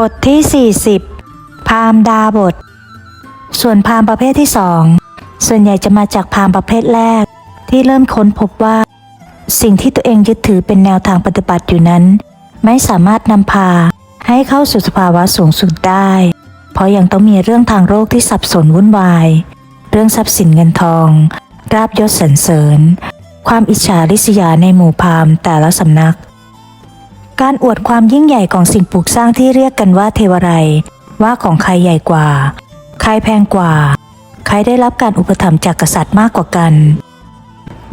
บทที่ 40 พาหมดาบท ส่วนพามประเภทที่สองส่วนใหญ่จะมาจากพามประเภทแรก ที่เริ่มค้นพบว่า สิ่งที่ตัวเองยึดถือเป็นแนวทางปฏิบัติอยู่นั้น ไม่สามารถนำพาให้เข้าสู่สภาวะสูงสุดได้ เพราะยังต้องมีเรื่องทางโลกที่สับสนวุ่นวาย เรื่องทรัพย์สินเงินทองราบยศสรรเสริญ ความอิจฉาริษยาในหมู่พามแต่ละสำนัก การอวดความยิ่งใหญ่ของสิ่งปลูกสร้างที่เรียกกันว่าเทวไรยว่าของใครใหญ่กว่า ใครแพงกว่า ใครได้รับการอุปถัมภ์จากกษัตริย์มากกว่ากัน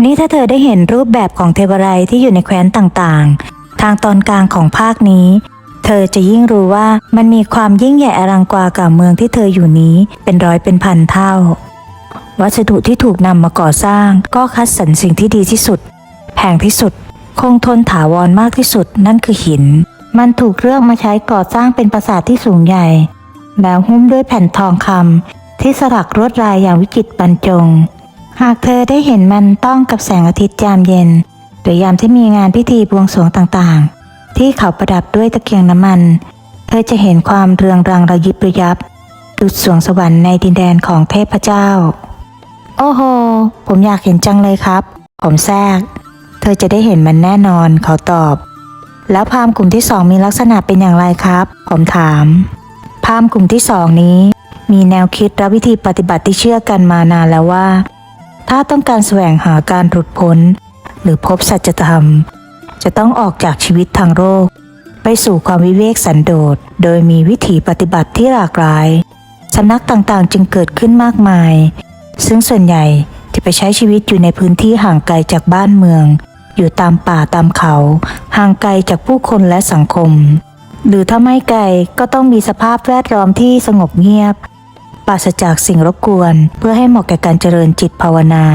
นี่ถ้าเธอได้เห็นรูปแบบของเทวไรยที่อยู่ในแคว้นต่างๆ ทางตอนกลางของภาคนี้ เธอจะยิ่งรู้ว่ามันมีความยิ่งใหญ่อลังกว่ากับเมืองที่เธออยู่นี้เป็นร้อยเป็นพันเท่า วัสดุที่ถูกนำมาก่อสร้าง ก็คัดสรรสิ่งที่ดีที่สุดแพงที่สุด คงทนถาวรมากที่สุดนั่นคือหิน มันถูกเลือกมาใช้ก่อสร้างเป็นปราสาทที่สูงใหญ่ แล้วหุ้มด้วยแผ่นทองคำที่สลักลวดลายอย่างวิจิตรบรรจง หากเธอได้เห็นมันต้องกับแสงอาทิตย์ยามเย็น หรือยามที่มีงานพิธีบวงสรวงต่างๆ ที่เขาประดับด้วยตะเกียงน้ำมัน เธอจะเห็นความเรืองรังระยิบระยับดุจสวงสวรรค์ในดินแดนของเทพเจ้า โอ้โห ผมอยากเห็นจังเลยครับ ผมแทรก เธอจะได้เห็นมันแน่นอน เขาตอบ แล้วพราหมณ์กลุ่มที่สองมีลักษณะเป็นอย่างไรครับ ผมถามพราหมณ์กลุ่มที่สองนี้ มีแนวคิดและวิธีปฏิบัติที่เชื่อกันมานานแล้วว่า ถ้าต้องการแสวงหาการหลุดพ้น หรือพบสัจธรรม จะต้องออกจากชีวิตทางโลกไปสู่ความวิเวกสันโดษ โดยมีวิถีปฏิบัติที่หลากหลาย สำนักต่างๆจึงเกิดขึ้นมากมาย ซึ่งส่วนใหญ่จะไปใช้ชีวิตอยู่ในพื้นที่ห่างไกลจากบ้านเมือง อยู่ตามป่าตามเขา ห่างไกลจากผู้คนและสังคม หรือถ้าไม่ไกลก็ต้องมีสภาพแวดล้อมที่สงบเงียบ ปราศจากสิ่งรบกวน เพื่อให้เหมาะแก่การเจริญจิตภาวนา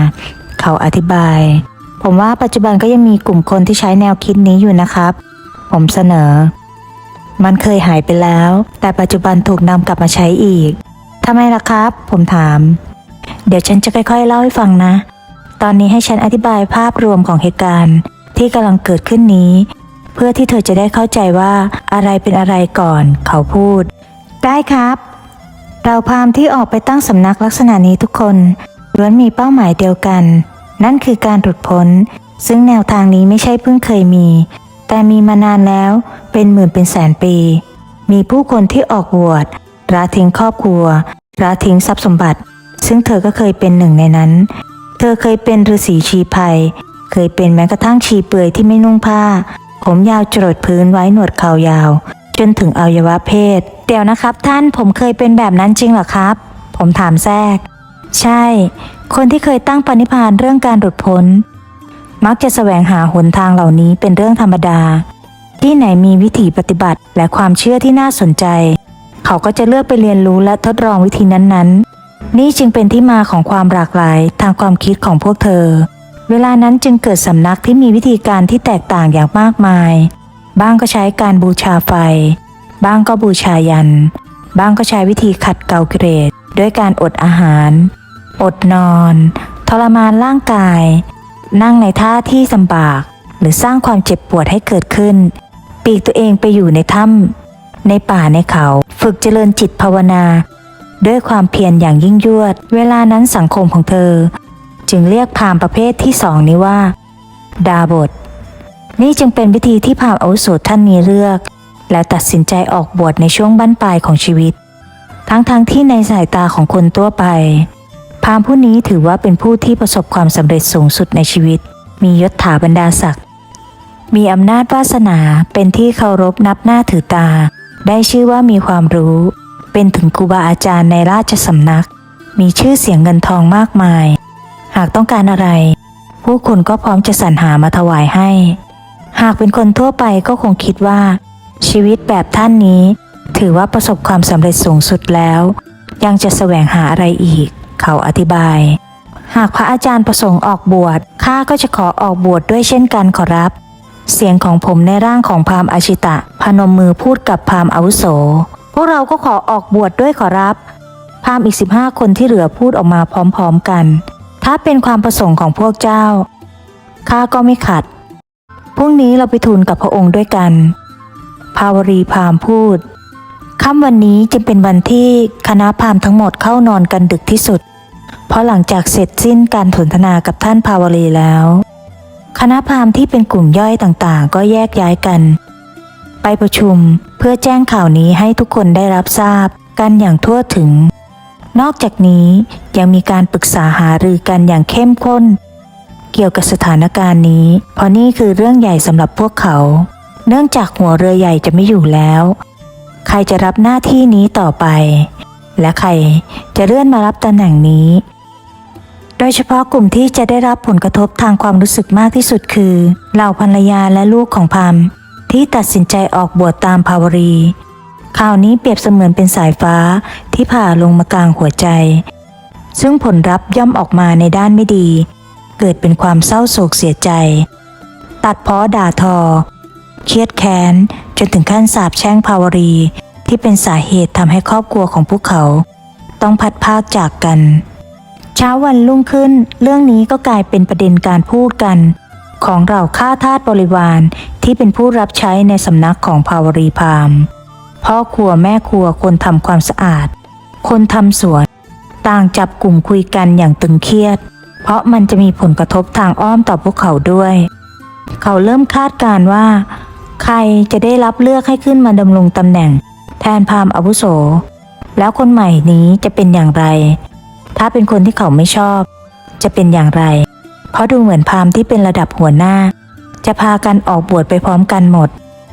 เขาอธิบาย ผมว่าปัจจุบันก็ยังมีกลุ่มคนที่ใช้แนวคิดนี้อยู่นะครับ ผมเสนอ มันเคยหายไปแล้ว แต่ปัจจุบันถูกนำกลับมาใช้อีกทำไมล่ะครับ ผมถาม เดี๋ยวฉันจะค่อยๆเล่าให้ฟังนะ ตอนนี้ให้ฉันอธิบายภาพรวมของเหตุการณ์ ที่กำลังเกิดขึ้นนี้ เพื่อที่เธอจะได้เข้าใจว่าอะไรเป็นอะไรก่อน เขาพูด ได้ครับ เราพามที่ออกไปตั้งสำนักลักษณะนี้ทุกคนล้วนมีเป้าหมายเดียวกัน นั่นคือการหลุดพ้น ซึ่งแนวทางนี้ไม่ใช่เพิ่งเคยมี แต่มีมานานแล้วเป็นหมื่นเป็นแสนปี มีผู้คนที่ออกบวชละทิ้งครอบครัวละทิ้งทรัพย์สมบัติ ซึ่งเธอก็เคยเป็นหนึ่งในนั้น ธอเคยเป็นฤาษีชีภัย เคยเป็นแม้กระทั่งชีเปลือยที่ไม่นุ่งผ้า ผมยาวจรดพื้นไว้หนวดเขายาว จนถึงอวัยวะเพศ เดี๋ยวนะครับ ท่านผมเคยเป็นแบบนั้นจริงเหรอครับ ผมถามแทรก ใช่ คนที่เคยตั้งปณิพานเรื่องการหลุดพ้น มักจะแสวงหาหนทางเหล่านี้เป็นเรื่องธรรมดา ที่ไหนมีวิธีปฏิบัติและความเชื่อที่น่าสนใจ เขาก็จะเลือกไปเรียนรู้และทดลองวิธีนั้นๆ นี่จึงเป็นที่มาของความหลากหลายทางความคิดของพวกเธอ เวลานั้นจึงเกิดสำนักที่มีวิธีการที่แตกต่างอย่างมากมาย บ้างก็ใช้การบูชาไฟ บ้างก็บูชายัน บ้างก็ใช้วิธีขัดเกลากิเลสด้วยการอดอาหาร อดนอน ทรมานร่างกาย นั่งในท่าที่ลำบาก หรือสร้างความเจ็บปวดให้เกิดขึ้น ปีกตัวเองไปอยู่ในถ้ำในป่าในเขา ฝึกเจริญจิตภาวนา ด้วยความเพียรอย่างยิ่งยวด เวลานั้นสังคมของเธอ จึงเรียกพราหมณ์ประเภทที่สองนี้ว่า ดาบท นี่จึงเป็นวิธีที่พราหมณ์อาวุโสท่านนี้เลือก แล้วตัดสินใจออกบวชในช่วงบั้นปลายของชีวิต ทั้งๆทที่ในสายตาของคนทั่วไป พราหมณ์ผู้นี้ถือว่าเป็นผู้ที่ประสบความสำเร็จสูงสุดในชีวิต มียศถาบรรดาศักดิ์มีอำนาจวาสนาเป็นที่เคารพนับหน้าถือตา ได้ชื่อว่ามีความรู้ เป็นถึงครูบาอาจารย์ในราชสำนัก มีชื่อเสียงเงินทองมากมาย หากต้องการอะไร ผู้คนก็พร้อมจะสรรหามาถวายให้ หากเป็นคนทั่วไปก็คงคิดว่า ชีวิตแบบท่านนี้ ถือว่าประสบความสำเร็จสูงสุดแล้ว ยังจะแสวงหาอะไรอีก เขาอธิบาย หากพระอาจารย์ประสงค์ออกบวชข้าก็จะขอออกบวชดด้วยเช่นกันขอรับ เสียงของผมในร่างของพราหมณ์อาชิตะ พนมมือพูดกับพราหมณ์อาวุโส พวกเราก็ขอออกบวชดด้วยขอรับ พามอีกสิบห้าคนที่เหลือพูดออกมาพร้อมๆกัน ถ้าเป็นความประสงค์ของพวกเจ้า ข้าก็ไม่ขัด พรุ่งนี้เราไปทูลกับพระองค์ด้วยกัน ภาวรีพามพูด ค่ำวันนี้จึงเป็นวันที่คณะพามทั้งหมดเข้านอนกันดึกที่สุด เพราะหลังจากเสร็จสิ้นการสนทนากับท่านภาวรีแล้ว คณะพามที่เป็นกลุ่มย่อยต่างๆ ก็แยกย้ายกัน ไปประชุม เพื่อแจ้งข่าวนี้ให้ทุกคนได้รับทราบกันอย่างทั่วถึง นอกจากนี้ยังมีการปรึกษาหารือกันอย่างเข้มข้น เกี่ยวกับสถานการณ์นี้ เพราะนี่คือเรื่องใหญ่สำหรับพวกเขา เนื่องจากหัวเรือใหญ่จะไม่อยู่แล้ว ใครจะรับหน้าที่นี้ต่อไป และใครจะเลื่อนมารับตำแหน่งนี้โดยเฉพาะกลุ่มที่จะได้รับผลกระทบทางความรู้สึกมากที่สุดคือเหล่าภรรยาและลูกของพาม ที่ตัดสินใจออกบวชตามภาวรี ข่าวนี้เปรียบเสมือนเป็นสายฟ้าที่ผ่าลงมากลางหัวใจ ซึ่งผลลัพธ์ย่อมออกมาในด้านไม่ดี เกิดเป็นความเศร้าโศกเสียใจ ตัดเพ้อด่าทอ เครียดแค้น จนถึงขั้นสาปแช่งภาวรี ที่เป็นสาเหตุทำให้ครอบครัวของพวกเขา ต้องพัดพากจากกันเช้าวันรุ่งขึ้น เรื่องนี้ก็กลายเป็นประเด็นการพูดกัน ของเราข้าทาสบริวาร ที่เป็นผู้รับใช้ในสำนักของภาวรีพามพ่อครัวแม่ครัวคนทำความสะอาด คนทำสวนต่างจับกลุ่มคุยกันอย่างตึงเครียด เพราะมันจะมีผลกระทบทางอ้อมต่อพวกเขาด้วย เขาเริ่มคาดการณ์ว่า ใครจะได้รับเลือกให้ขึ้นมาดำรงตำแหน่ง แทนพามอาวุโส แล้วคนใหม่นี้จะเป็นอย่างไร ถ้าเป็นคนที่เขาไม่ชอบ จะเป็นอย่างไร เพราะดูเหมือนพามที่เป็นระดับหัวหน้า จะพากันออกบวชไปพร้อมกันหมด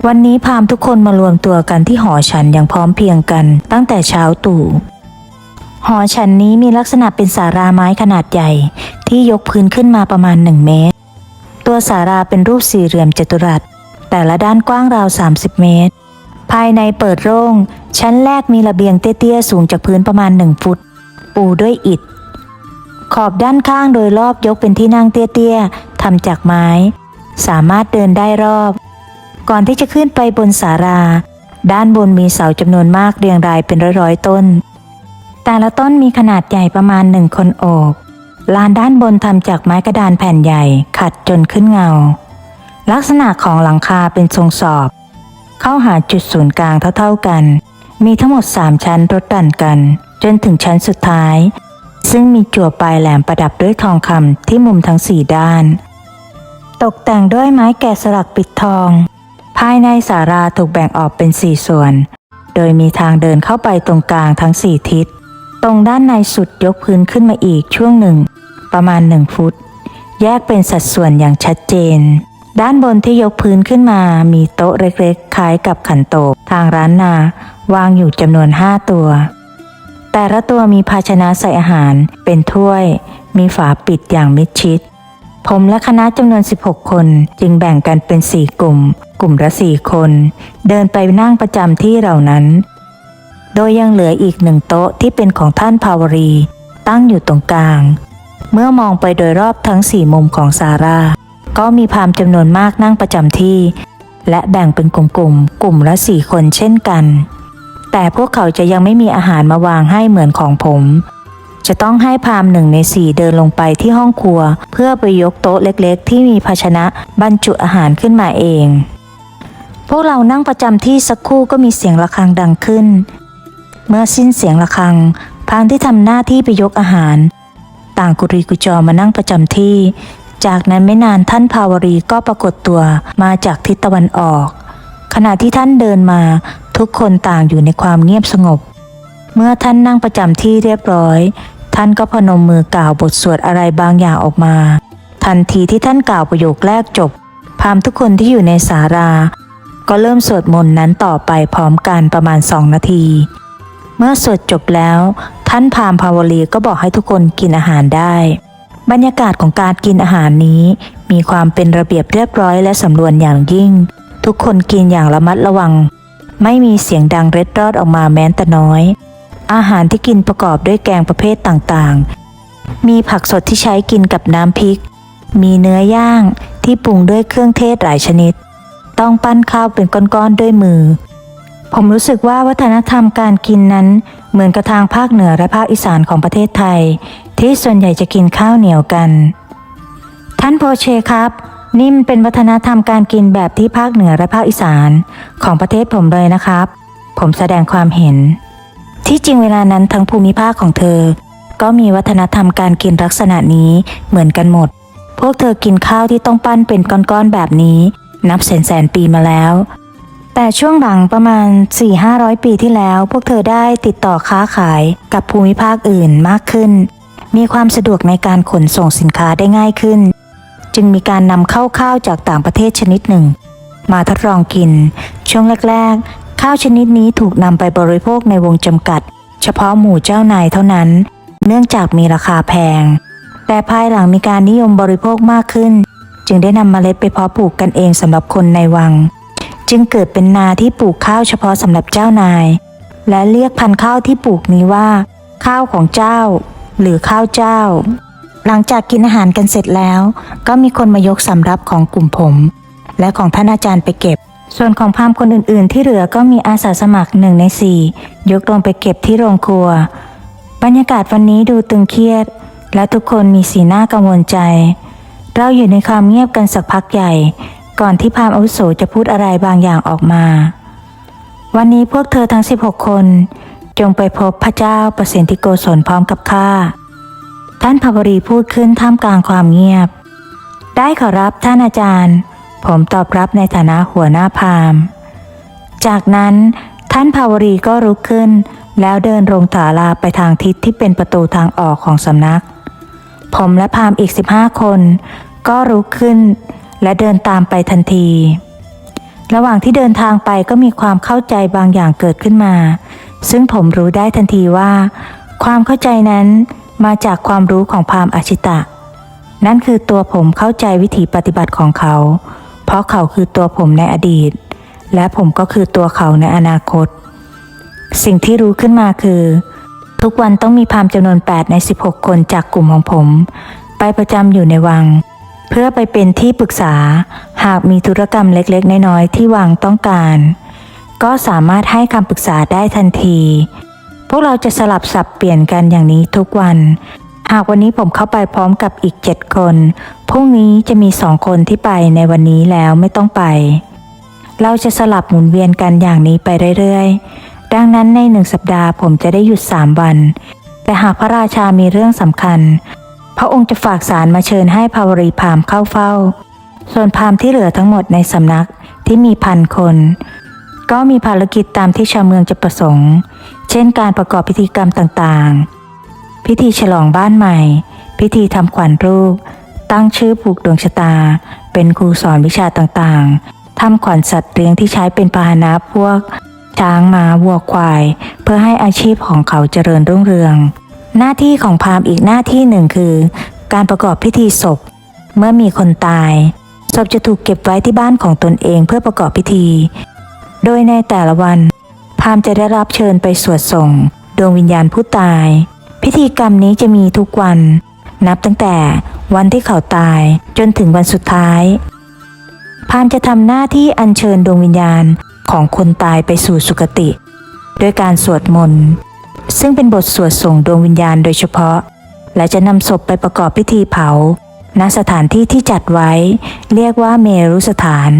วันนี้พามทุกคนมารวมตัวกันที่หอฉันอย่างพร้อมเพียงกัน ตั้งแต่เช้าตู่ หอฉันนี้มีลักษณะเป็นสาราไม้ขนาดใหญ่ ที่ยกพื้นขึ้นมาประมาณหนึ่งเมตร ตัวสาราเป็นรูปสี่เหลี่ยมจัตุรัส แต่ละด้านกว้างราว 30 เมตร ภายในเปิดโล่งชั้นแรกมีระเบียงเตี้ยๆสูงจากพื้นประมาณหนึ่งฟุต ปูด้วยอิฐขอบด้านข้างโดยรอบยกเป็นที่นั่งเตี้ยๆทำจากไม้ สามารถเดินได้รอบ ก่อนที่จะขึ้นไปบนศาลาด้านบนมีเสาจำนวนมากเรียงรายเป็นร้อยๆต้น แต่ละต้นมีขนาดใหญ่ประมาณหนึ่งคนโอบ ลานด้านบนทำจากไม้กระดานแผ่นใหญ่ขัดจนขึ้นเงา ลักษณะของหลังคาเป็นทรงสอบ เข้าหาจุดศูนย์กลางเท่าๆกัน มีทั้งหมด3ชั้นรดดันกัน จนถึงชั้นสุดท้าย ซึ่งมีจั่วปลายแหลมประดับด้วยทองคำที่มุมทั้งสี่ด้าน ตกแต่งด้วยไม้แกะสลักปิดทอง ภายในสาราถูกแบ่งออกเป็นสี่ส่วน โดยมีทางเดินเข้าไปตรงกลางทั้งสี่ทิศ ตรงด้านในสุดยกพื้นขึ้นมาอีกช่วงหนึ่ง ประมาณหนึ่งฟุต แยกเป็นสัดส่วนอย่างชัดเจน ด้านบนที่ยกพื้นขึ้นมา มีโต๊ะเล็กๆ คล้ายกับขันโตกทางร้านนา วางอยู่จำนวนห้าตัว แต่ละตัวมีภาชนะใส่อาหาร เป็นถ้วย มีฝาปิดอย่างมิดชิด ผมและคณะจำนวน 16 คนจึงแบ่งกันเป็น 4 กลุ่ม กลุ่มละ 4 คน เดินไปนั่งประจำที่เหล่านั้น โดยยังเหลืออีกหนึ่งโต๊ะที่เป็นของท่านภาวรี ตั้งอยู่ตรงกลาง เมื่อมองไปโดยรอบทั้งสี่มุมของซาร่า ก็มีพามจำนวนมากนั่งประจำที่ และแบ่งเป็นกลุ่มๆกลุ่มละสี่คนเช่นกัน แต่พวกเขาจะยังไม่มีอาหารมาวางให้เหมือนของผม จะต้องให้พามหนึ่งในสี่เดินลงไปที่ห้องครัว เพื่อไปยกโต๊ะเล็กๆ ที่มีภาชนะบรรจุอาหารขึ้นมาเอง พวกเรานั่งประจำที่สักครู่ก็มีเสียงะระฆังดังขึ้น เมื่อสิ้นเสียงะระฆังพานที่ทำหน้าที่ไปยกอาหาร ต่างกุรีกุจอมานั่งประจำที่ จากนั้นไม่นานท่านภาวรีก็ปรากฏตัวมาจากทิศตะวันออก ขณะที่ท่านเดินมาทุกคนต่างอยู่ในความเงียบสงบ เมื่อท่านนั่งประจำที่เรียบร้อย ท่านก็พนมมือกล่าวบทสวดอะไรบางอย่างออกมา ทันทีที่ท่านกล่าวประโยคแรกจบ พามทุกคนที่อยู่ในศาลาก็เริ่มสวดมนต์นั้นต่อไปพร้อมกันประมาณสองนาที เมื่อสวดจบแล้ว ท่านพามณ์ภาวลีก็บอกให้ทุกคนกินอาหารได้ บรรยากาศของการกินอาหารนี้ มีความเป็นระเบียบเรียบร้อยและสำรวมอย่างยิ่ง ทุกคนกินอย่างระมัดระวัง ไม่มีเสียงดังเร็ดรอดออกมาแม้แต่น้อย อาหารที่กินประกอบด้วยแกงประเภทต่างๆ มีผักสดที่ใช้กินกับน้ำพริก มีเนื้อย่างที่ปรุงด้วยเครื่องเทศหลายชนิด ต้องปั้นข้าวเป็นก้อนๆด้วยมือ ผมรู้สึกว่าวัฒนธรรมการกินนั้น เหมือนกับทางภาคเหนือและภาคอีสานของประเทศไทย ที่ส่วนใหญ่จะกินข้าวเหนียวกัน ท่านโพเชครับนี่มันเป็นวัฒนธรรมการกินแบบที่ภาคเหนือและภาคอีสานของประเทศผมเลยนะครับผผมแสดงความเห็น ที่จริงเวลานั้นทั้งภูมิภาคของเธอ ก็มีวัฒนธรรมการกินลักษณะนี้เหมือนกันหมด พวกเธอกินข้าวที่ต้องปั้นเป็นก้อนๆแบบนี้ นับแสนแสนๆปีมาแล้ว แต่ช่วงหลังประมาณ 4-500 ปีที่แล้ว พวกเธอได้ติดต่อค้าขายกับภูมิภาคอื่นมากขึ้น มีความสะดวกในการขนส่งสินค้าได้ง่ายขึ้น จึงมีการนำเข้าข้าวจากต่างประเทศชนิดหนึ่ง มาทดลองกิน ช่วงแรกๆ ข้าวชนิดนี้ถูกนำไปบริโภคในวงจำกัด เฉพาะหมู่เจ้านายเท่านั้น เนื่องจากมีราคาแพง แต่ภายหลังมีการนิยมบริโภคมากขึ้น จึงได้นำเมล็ดไปเพาะปลูกกันเองสำหรับคนในวัง จึงเกิดเป็นนาที่ปลูกข้าวเฉพาะสำหรับเจ้านาย และเรียกพันธุ์ข้าวที่ปลูกนี้ว่า ข้าวของเจ้า หรือข้าวเจ้า หลังจากกินอาหารกันเสร็จแล้ว ก็มีคนมายกสำรับของกลุ่มผม และของท่านอาจารย์ไปเก็บ ส่วนของพามคนอื่นๆ ที่เหลือก็มีอาสาสมัครหนึ่งในสี่ยกลงไปเก็บที่โรงครัว บรรยากาศวันนี้ดูตึงเครียด และทุกคนมีสีหน้ากังวลใจ เราอยู่ในความเงียบกันสักพักใหญ่ ก่อนที่พามอาวุโสจะพูดอะไรบางอย่างออกมา วันนี้พวกเธอทั้ง 16 คน จงไปพบพระเจ้าประสิทธิโกศลพร้อมกับข้าท่านภาวรีพูดขึ้นท่ามกลางความเงียบ ได้ขอรับท่านอาจารย์ ผมตอบรับในฐานะหัวหน้าพามจากนั้นท่านภาวรีก็ลุกขึ้น แล้วเดินลงศาลาไปทางทิศที่เป็นประตูทางออกของสำนัก ผมและพามอีก 15 คน ก็ลุกขึ้น และเดินตามไปทันที ระหว่างที่เดินทางไปก็มีความเข้าใจบางอย่างเกิดขึ้นมา ซึ่งผมรู้ได้ทันทีว่า ความเข้าใจนั้นมาจากความรู้ของพามอาชิตะ นั่นคือตัวผมเข้าใจวิธีปฏิบัติของเขา เพราะเขาคือตัวผมในอดีต และผมก็คือตัวเขาในอนาคต สิ่งที่รู้ขึ้นมาคือ ทุกวันต้องมีพามจำนวน 8 ใน 16 คนจากกลุ่มของผม ไปประจำอยู่ในวัง เพื่อไปเป็นที่ปรึกษา หากมีธุรกรรมเล็กๆ น้อยๆที่วังต้องการ ก็สามารถให้คำปรึกษาได้ทันที พวกเราจะสลับสับเปลี่ยนกันอย่างนี้ทุกวัน หากวันนี้ผมเข้าไปพร้อมกับอีกเจ็ดคน พรุ่งนี้จะมีสองคนที่ไปในวันนี้แล้วไม่ต้องไป เราจะสลับหมุนเวียนกันอย่างนี้ไปเรื่อยๆ ดังนั้นในหนึ่งสัปดาห์ผมจะได้หยุดสามวัน แต่หากพระราชามีเรื่องสำคัญ พระองค์จะฝากสารมาเชิญให้ภาวรีพามเข้าเฝ้า ส่วนพามที่เหลือทั้งหมดในสำนักที่มีพันคน ก็มีภารกิจตามที่ชาวเมืองจะประสงค์ เช่นการประกอบพิธีกรรมต่างๆ พิธีฉลองบ้านใหม่ พิธีทำขวัญรูปตั้งชื่อผูกดวงชะตา เป็นครูสอนวิชาต่างๆทำขวัญสัตว์เลี้ยงที่ใช้เป็นพาหนะพวก ช้างม้าวัวควาย เพื่อให้อาชีพของเขาเจริญรุ่งเรือง หน้าที่ของพราหมณ์อีกหน้าที่หนึ่งคือ การประกอบพิธีศพ เมื่อมีคนตายศพจะถูกเก็บไว้ที่บ้านของตนเองเพื่อประกอบพิธี โดยในแต่ละวันพราหมณ์จะได้รับเชิญไปสวดส่ง ดวงวิญญาณผู้ตาย พิธีกรรมนี้จะมีทุกวัน นับตั้งแต่วันที่เขาตายจนถึงวันสุดท้ายพาหมณ์จะทำหน้าที่อัญเชิญดวงวิญญาณของคนตายไปสู่สุคติ ด้วยการสวดมนต์ซึ่งเป็นบทสวดส่งดวงวิญญาณโดยเฉพาะ และจะนำศพไปประกอบพิธีเผาณสถานที่ที่จัดไว้ เรียกว่าเมรุสถาน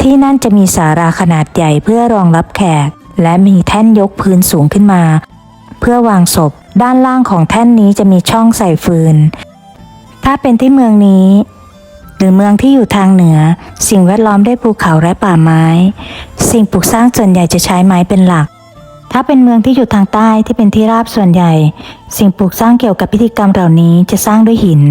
ที่นั่นจะมีศาลาขนาดใหญ่เพื่อรองรับแขก และมีแท่นยกพื้นสูงขึ้นมา เพื่อวางศพ ด้านล่างของแท่นนี้จะมีช่องใส่ฟืน ถ้าเป็นที่เมืองนี้ หรือเมืองที่อยู่ทางเหนือ สิ่งแวดล้อมได้ภูเขาและป่าไม้ สิ่งปลูกสร้างส่วนใหญ่จะใช้ไม้เป็นหลัก ถ้าเป็นเมืองที่อยู่ทางใต้ที่เป็นที่ราบส่วนใหญ่ สิ่งปลูกสร้างเกี่ยวกับพิธีกรรมเหล่านี้จะสร้างด้วยหิน